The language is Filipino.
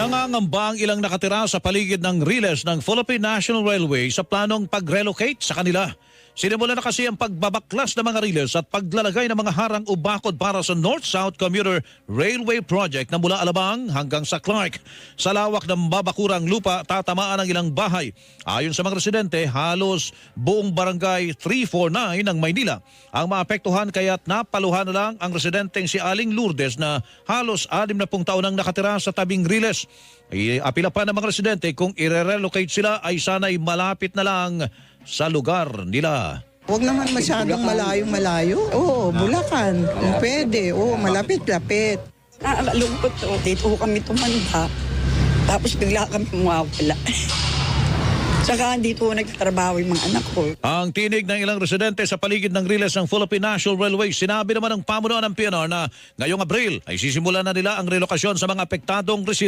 Nangangamba ang ilang nakatira sa paligid ng Riles ng Philippine National Railway sa planong pag-relocate sa kanila. Sinimula na kasi ang pagbabaklas ng mga Riles at paglalagay ng mga harang o bakod para sa North-South Commuter Railway Project na mula Alabang hanggang sa Clark. Sa lawak ng babakurang lupa, tatamaan ang ilang bahay. Ayon sa mga residente, halos buong barangay 349 ng Maynila ang maapektuhan kaya't napaluhan na lang ang residenteng si Aling Lourdes na halos 60 taon ang nakatira sa tabing Riles. Apila pa ng mga residente kung i-relocate sila ay sana'y malapit na lang sa lugar nila. Huwag naman masyadong malayo-malayo. Oo, Bulacan. Kung pwede. Oo, malapit-lapit. Nakakalungkot to. Dito kami tumanda. Tapos bigla kami mawawala. Tsaka dito nagtatrabaho yung mga anak ko. Ang tinig ng ilang residente sa paligid ng Riles ng Philippine National Railway, sinabi naman ng pamunuan ng PNR na ngayong Abril ay sisimulan na nila ang relokasyon sa mga apektadong residente